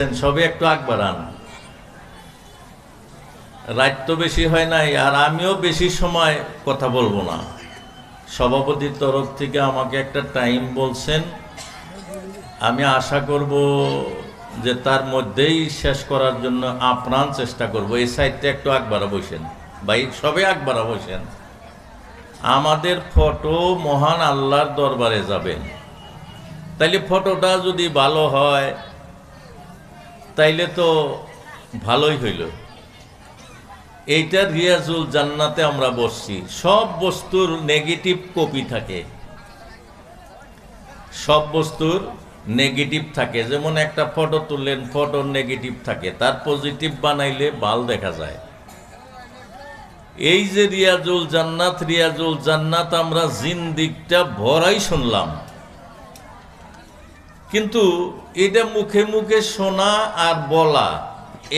সবে একটু আগ বাড়ান। রাত তো বেশি হয় নাই, আর আমিও বেশি সময় কথা বলব না। সভাপতির তরফ থেকে আমাকে একটা টাইম বলছেন। আমি আশা করব যে তার মধ্যেই শেষ করার জন্য আপ্রাণ চেষ্টা করব। এই সাইডটা একটু আকবারা বসেন। ভাই, সবে আকবারা বসেন। আমাদের ফটো মহান আল্লাহর দরবারে যাবেন। তাইলে ফটোটা যদি ভালো হয় তাইলে তো ভালোই হইল। এইটা রিয়াজুল জান্নাতে আমরা বসছি। সব বস্তুর নেগেটিভ কপি থাকে। সব বস্তুর নেগেটিভ থাকে। যেমন একটা ফটো তুললেন ফটোর নেগেটিভ থাকে। তার পজিটিভ বানাইলে ভালো দেখা যায়। এই যে রিয়াজুল জান্নাত রিয়াজুল জান্নাত আমরা জিন্দিকটা ভরাই শুনলাম। কিন্তু এটা মুখে মুখে শোনা আর বলা,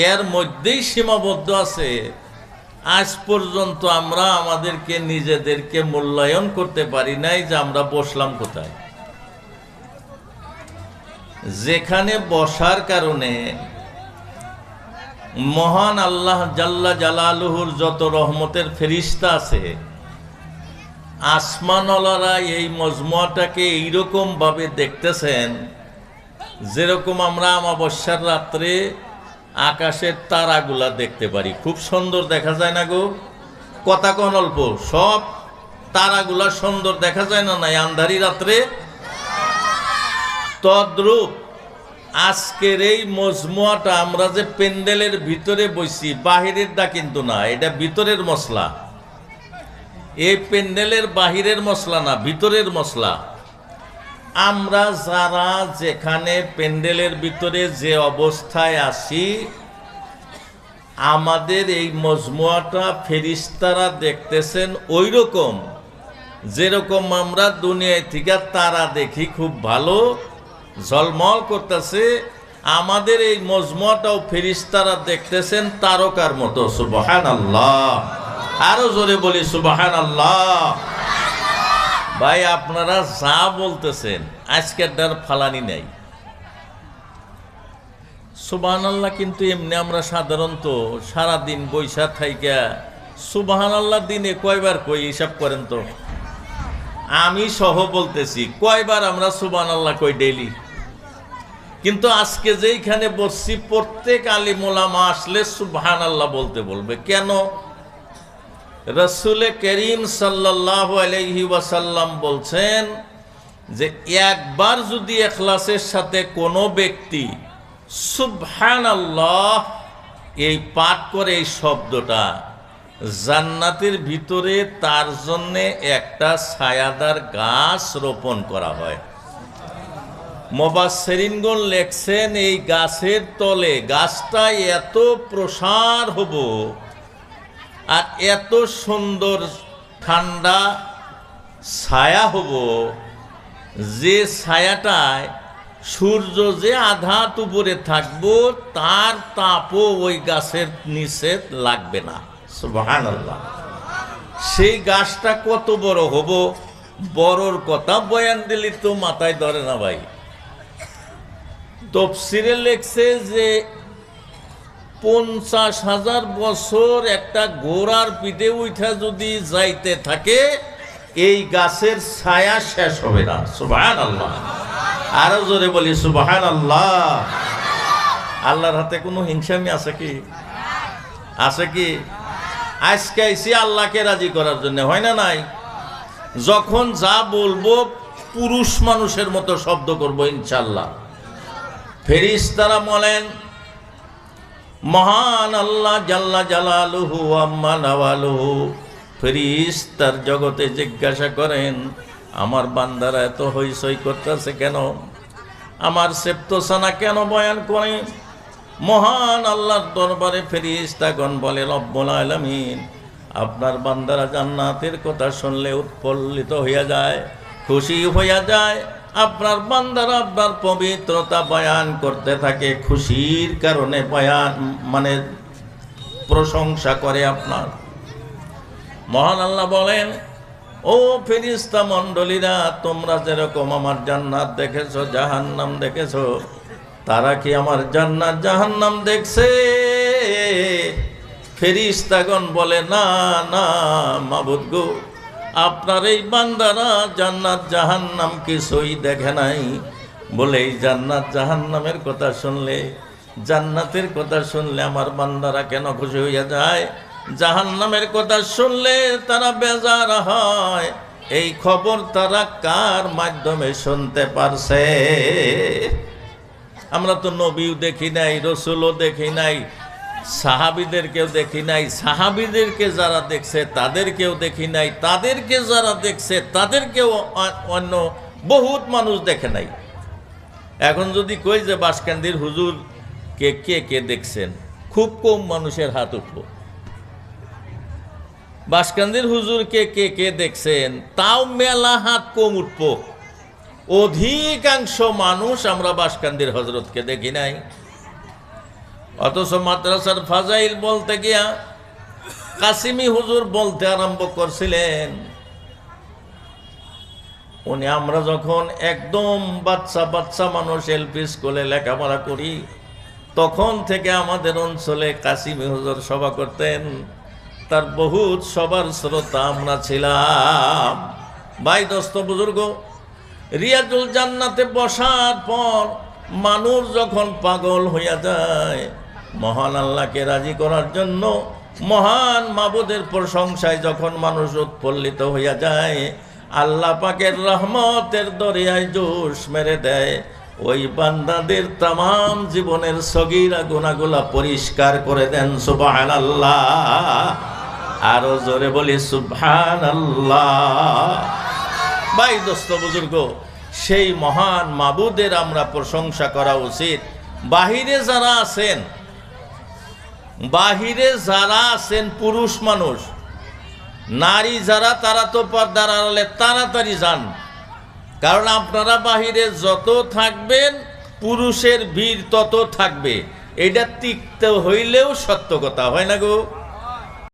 এর মধ্যেই সীমাবদ্ধ আছে। আজ পর্যন্ত আমরা আমাদেরকে নিজেদেরকে মূল্যায়ন করতে পারি নাই যে আমরা বসলাম কোথায়। যেখানে বসার কারণে মহান আল্লাহ জাল্লা জালালুহুর যত রহমতের ফেরিস্তা আছে, আসমানওয়ালারা এই মজমুয়াটাকে এইরকম ভাবে দেখতেছেন যেরকম আমরা আমাবস্যার রাত্রে আকাশের তারাগুলা দেখতে পারি। খুব সুন্দর দেখা যায় না গো? কথা কন অল্প? সব তারাগুলা সুন্দর দেখা যায় না নাই? আন্ধারি রাত্রে? তদ্রূপ আজকের এই মজমুয়াটা আমরা যে প্যান্ডেলের ভিতরে বসি বাহিরের দা কিন্তু না, এটা ভিতরের মশলা। এই প্যান্ডেলের বাহিরের মশলা না, ভিতরের মশলা। আমরা যারা যেখানে প্যান্ডেলের ভিতরে যে অবস্থায় আছি, আমাদের এই মজমুয়াটা ফেরিস্তারা দেখতেছেন ওই রকম যেরকম আমরা দুনিয়ায় থেকে তারা দেখি খুব ভালো, ঝলমল করতেছে। আমাদের এই মজমুয়াটাও ফেরিস্তারা দেখতেছেন তারকার মতো সুবহান আল্লাহ আরও জোরে বলি সুবহান আল্লাহ ভাই, আপনারা যা বলতেছেন, আজকের ডার ফালানি নাই। সুবাহান আল্লাহ কিন্তু এমনি আমরা সাধারণত সারাদিন বৈশাখ থাইকা সুবাহান আল্লাহ দিনে কয়বার কই হিসাব করেন তো? আমি সহ বলতেছি, কয়বার আমরা সুবাহান আল্লাহ কই ডেইলি? কিন্তু আজকে যেইখানে বসছি, প্রত্যেক আলী মোলামা আসলে সুবহান আল্লাহ বলতে বলবে। কেন? রসুল করিম ওয়াসাল্লাম বলছেন যে একবার যদি এখলাসের সাথে কোনো ব্যক্তি সুবহান এই পাঠ করে এই শব্দটা, জান্নাতের ভিতরে তার জন্যে একটা ছায়াদার গাছ রোপণ করা হয়। মোবাসেরিনগণ লেখছেন, এই গাছের তলে গাছটা এত প্রসার হব আর এত সুন্দর ঠান্ডা ছায়া হব, যে ছায়াটায় সূর্য যে আধাত উপরে থাকব, তার তাপও ওই গাছের নিচে লাগবে না। সেই গাছটা কত বড় হব, বড়র কথা বয়ান দিলি তো মাথায় ধরে না ভাই। তফসিরে লেখছে যে পঞ্চাশ হাজার বছর একটা ঘোড়ার পিঠে উঠা যদি যাইতে থাকে, এই গাছের ছায়া শেষ হবে না। সুবাহান আল্লাহ আরও জোরে বলি সুবাহান আল্লাহ আল্লাহর হাতে কোনো হিংসামি আছে কি? আছে কি? আজকে আইসি আল্লাহকে রাজি করার জন্য, হয় না নাই? যখন যা বলব, পুরুষ মানুষের মতো শব্দ করব ইনশাল্লাহ ফেরিস তারা বলেন মহান আল্লাহ জাল্লা জালালুহু আম্মা নওয়ালুহু। ফেরিস তার জগতে জিজ্ঞাসা করেন, আমার বান্দারা এত হইসই করতেছে কেন? আমার সেপ্তসানা কেন বয়ান করে? মহান আল্লাহর দরবারে ফেরিস্তাগণ বলে, রব্বুল আলামিন, আপনার বান্দারা জান্নাতের কথা শুনলে উৎফুল্লিত হইয়া যায়, খুশি হইয়া যায় আপনার বান্দারা আপনার পবিত্রতা বয়ান করতে থাকে, খুশির কারণে বয়ান মানে প্রশংসা করে আপনার। মহান আল্লাহ বলেন, ও ফেরিস্তা মণ্ডলীরা, তোমরা যেরকম আমার জান্নাত দেখেছ, জাহান্নাম দেখেছ, তারা কি আমার জান্নাত, জাহান্নাম দেখছে? ফেরিস্তাগণ বলে, না না, মাবুদ গো আপনার এই বান্দারা জান্নাত জাহান্নাম কিছুই দেখে নাই? বলে, এই জান্নাত জাহান্নামের কথা শুনলে, জান্নাতের কথা শুনলে আমার বান্দারা কেন খুশি হইয়া যায়? জাহান্নামের কথা শুনলে তারা বেজার হয়। এই খবর তারা কার মাধ্যমে শুনতে পারছে? আমরা তো নবীও দেখি নাই, রসুলও দেখি নাই সাহাবিদেরকেও দেখি নাই, সাহাবিদেরকে যারা দেখছে, তাদেরকেও দেখি নাই, তাদেরকে যারা দেখছে, তাদেরকেও অন্য বহুত মানুষ দেখে নাই। এখন যদি কই যে বাসকান্দির হুজুর কে কে কে দেখছেন? খুব কম মানুষের হাত উঠল। বাসকান্দির হুজুরকে কে কে দেখছেন? তাও মেলা হাত কম উঠবো অধিকাংশ মানুষ আমরা বাসকান্দির হজরতকে দেখি নাই। অথচ মাদ্রাসার ফাজাইল বলতে গিয়া কাসিমি হুজুর বলতে আরম্ভ করছিলেন। উনি আমরা যখন একদম বাচ্চা বাচ্চা মানুষ এলপি স্কুলে লেখাপড়া করি, তখন থেকে আমাদের অঞ্চলে কাসিমি হুজুর সভা করতেন। তার বহুত সবার শ্রোতা আমরা ছিলাম। ভাই দোস্ত বুজুর্গ, রিয়াজুল জান্নাতে বসার পর মানুষ যখন পাগল হইয়া যায় মহান আল্লাহকে রাজি করার জন্য মহান মাবুদের প্রশংসায় যখন মানুষ উৎফুল্লিত হইয়া যায়, আল্লাহ পাকের রহমতের দরিয়ায় জোশ মেরে দেয়। ওই বান্দাদের তাম জীবনের সগিরা গুণাগুলা পরিষ্কার করে দেন সুবাহ আল্লাহ আরও জোরে বলি সুবহান আল্লাহ ভাই দোস্ত, বুজুর্গ, সেই মহান মাবুদের আমরা প্রশংসা করা উচিত। বাহিরে যারা আছেন বাহিরে যারা আছেন পুরুষ মানুষ, নারী যারা, তারা তো পর্দার আড়ালে তাড়াতাড়ি যান। কারণ আপনারা বাহিরে যত থাকবেন, পুরুষের ভিড় তত থাকবে। এটা তিক্ত হইলেও সত্য কথা, হয় না গো?